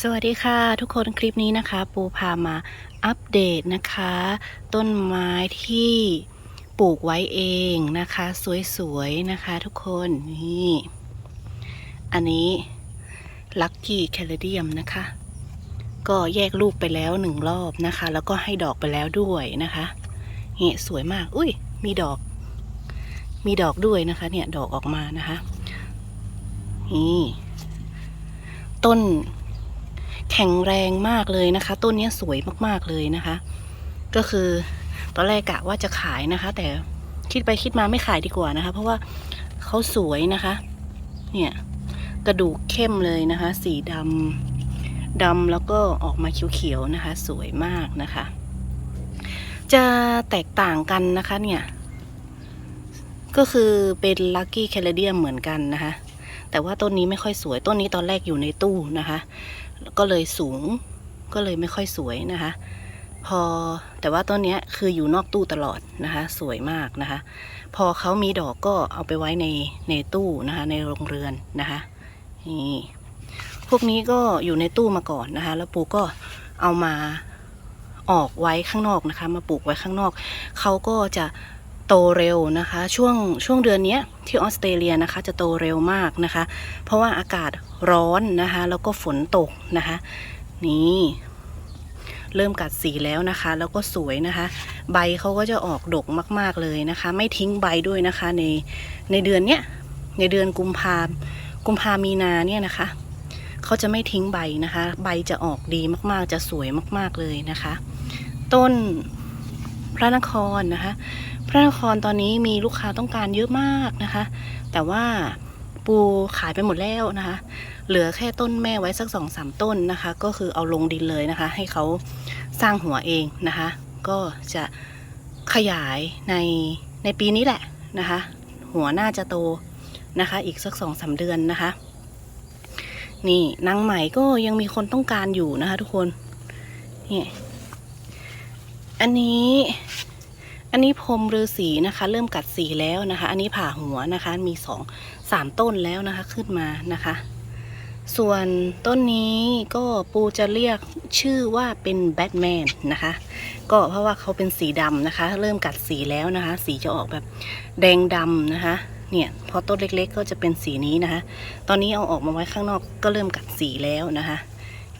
สวัสดีค่ะทุกคนคลิปนี้นะคะ ปูพามาอัปเดตนะคะ ต้นไม้ที่ปลูกไว้เองนะคะ สวยๆนะคะ ทุกคนนี่ อันนี้ลัคกี้แคลเดียมนะคะ ก็แยกลูกไปแล้วหนึ่งรอบนะคะ แล้วก็ให้ดอกไปแล้วด้วยนะคะเนี่ยสวยมาก อุ้ยมีดอก มีดอกด้วยนะคะ เนี่ยดอกออกมานะคะนี่ต้น แข็งแรงมากเลยนะคะ ต้นนี้สวยมากๆเลยนะคะ ก็คือตอนแรกกะว่าจะขายนะคะ แต่คิดไปคิดมาไม่ขายดีกว่านะคะ เพราะว่าเขาสวยนะคะ เนี่ย กระดูกเข้มเลยนะคะ สีดำดำแล้วก็ออกมาเขียวๆนะคะ สวยมากนะคะ จะแตกต่างกันนะคะเนี่ยก็คือเป็นลัคกี้แคลเดียมเหมือนกันนะคะ แต่ว่าต้นนี้ไม่ค่อยสวย ต้นนี้ตอนแรกอยู่ในตู้นะคะ ก็เลยสูงก็เลยไม่ค่อยสวยนะคะ พอแต่ว่าต้นนี้คืออยู่นอกตู้ตลอดนะคะ สวยมากนะคะ พอเขามีดอกก็เอาไปไว้ในในตู้นะคะ ในโรงเรือนนะคะนี่พวกนี้ก็อยู่ในตู้มาก่อนนะคะ แล้วปูก็เอามาออกไว้ข้างนอกนะคะ มาปลูกไว้ข้างนอกเขาก็จะ โตเร็วนะคะ ช่วงช่วงเดือนนี้ที่ออสเตรเลียนะคะ จะโตเร็วมากนะคะ เพราะว่าอากาศร้อนนะคะ แล้วก็ฝนตกนะคะ นี่เริ่มกัดสีแล้วนะคะ แล้วก็สวยนะคะ ใบเขาก็จะออกดกมาก ๆเลยนะคะ ไม่ทิ้งใบด้วยนะคะ ในในเดือนเนี้ยในเดือนกุมภากุมภามีนาเนี่ยนะคะเขาจะไม่ทิ้งใบนะคะ ใบจะออกดีมากๆ จะสวยมากๆเลยนะคะ ต้นพระนครนะคะ ระนครตอนนี้มีลูกค้าต้องการเยอะมากนะคะ แต่ว่าปูขายไปหมดแล้วนะคะ เหลือแค่ต้นแม่ไว้สักสองสามต้นนะคะ ก็คือเอาลงดินเลยนะคะ ให้เขาสร้างหัวเองนะคะ ก็จะขยายในในปีนี้แหละนะคะ หัวน่าจะโตนะคะ อีกสักสองสามเดือนนะคะ นี่นางไหม่ก็ยังมีคนต้องการอยู่นะคะ ทุกคนนี่อันนี้ อันนี้พรมฤาษีนะคะ เริ่มกัดสีแล้วนะคะ อันนี้ผ่าหัวนะคะ มีสองสามต้นแล้วนะคะขึ้นมานะคะ ส่วนต้นนี้ก็ปูจะเรียกชื่อว่าเป็นแบทแมนนะคะ ก็เพราะว่าเขาเป็นสีดำนะคะ เริ่มกัดสีแล้วนะคะ สีจะออกแบบแดงดำนะคะเนี่ยพอต้นเล็กๆ ก็จะเป็นสีนี้นะคะ ตอนนี้เอาออกมาไว้ข้างนอกก็เริ่มกัดสีแล้วนะคะ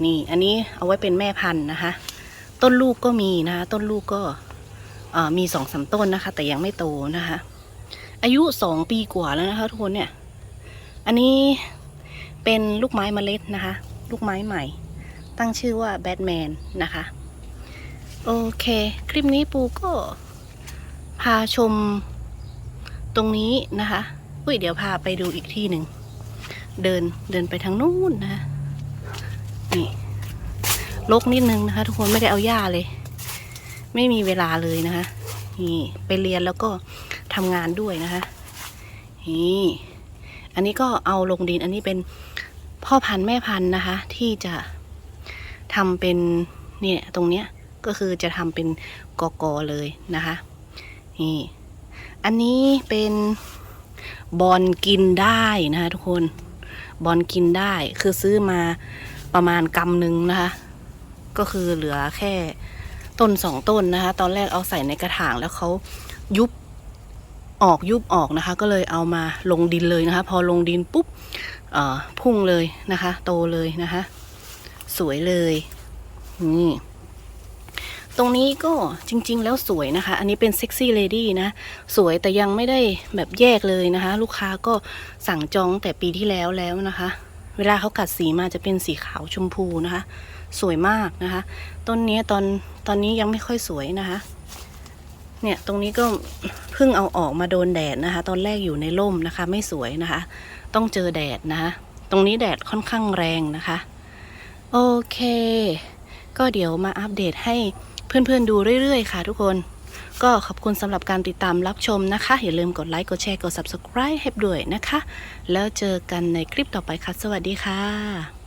นี่อันนี้เอาไว้เป็นแม่พันธุ์นะคะ ต้นลูกก็มีนะคะ ต้นลูกก็ มีสองสามต้นนะคะ แต่ยังไม่โตนะคะ อายุสองปีกว่าแล้วนะคะทุกคนเนี่ย อันนี้เป็นลูกไม้เมล็ดนะคะ ลูกไม้ใหม่ ตั้งชื่อว่าแบทแมนนะคะ โอเค คลิปนี้ปูก็พาชมตรงนี้นะคะอุ้ยเดี๋ยวพาไปดูอีกที่หนึ่ง เดินเดินไปทางนู้นนะะนี่ลกนิดนึงนะคะ ทุกคนไม่ได้เอาหญ้าเลย ไม่มีเวลาเลยนะคะนี่ไปเรียนแล้วก็ทำงานด้วยนะคะนี่อันนี้ก็เอาลงดินอันนี้เป็นพ่อพันธุ์แม่พันธุ์นะคะ ที่จะทำเป็นเนี่ยตรงเนี้ยก็คือจะทำเป็นกอกอเลยนะคะนี่อันนี้เป็นบอลกินได้นะคะทุกคนบอลกินได้คือซื้อมาประมาณกำหนึ่งนะคะ ก็คือเหลือแค่ ต้นสองต้นนะคะ ตอนแรกเอาใส่ในกระถางแล้วเขายุบออกยุบออกนะคะ ก็เลยเอามาลงดินเลยนะคะ พอลงดินปุ๊บพุ่งเลยนะคะ โตเลยนะคะ สวยเลยนี่ตรงนี้ก็จริง ๆ แล้วสวยนะคะ อันนี้เป็นเซ็กซี่เลดี้นะ สวยแต่ยังไม่ได้แบบแยกเลยนะคะ ลูกค้าก็สั่งจองแต่ปีที่แล้วแล้วนะคะ เวลาเขากัดสีมาจะเป็นสีขาวชมพูนะคะ สวยมากนะคะ ต้นนี้ตอนตอนนี้ยังไม่ค่อยสวยนะคะ เนี่ยตรงนี้ก็เพิ่งเอาออกมาโดนแดดนะคะ ตอนแรกอยู่ในร่มนะคะ ไม่สวยนะคะ ต้องเจอแดดนะคะ ตรงนี้แดดค่อนข้างแรงนะคะ โอเค ก็เดี๋ยวมาอัปเดตให้เพื่อนๆดูเรื่อยๆ ค่ะทุกคนก็ขอบคุณสำหรับการติดตามรับชมนะคะ อย่าลืมกดไลค์ กดแชร์ กด subscribe ให้ด้วยนะคะ แล้วเจอกันในคลิปต่อไปค่ะ สวัสดีค่ะ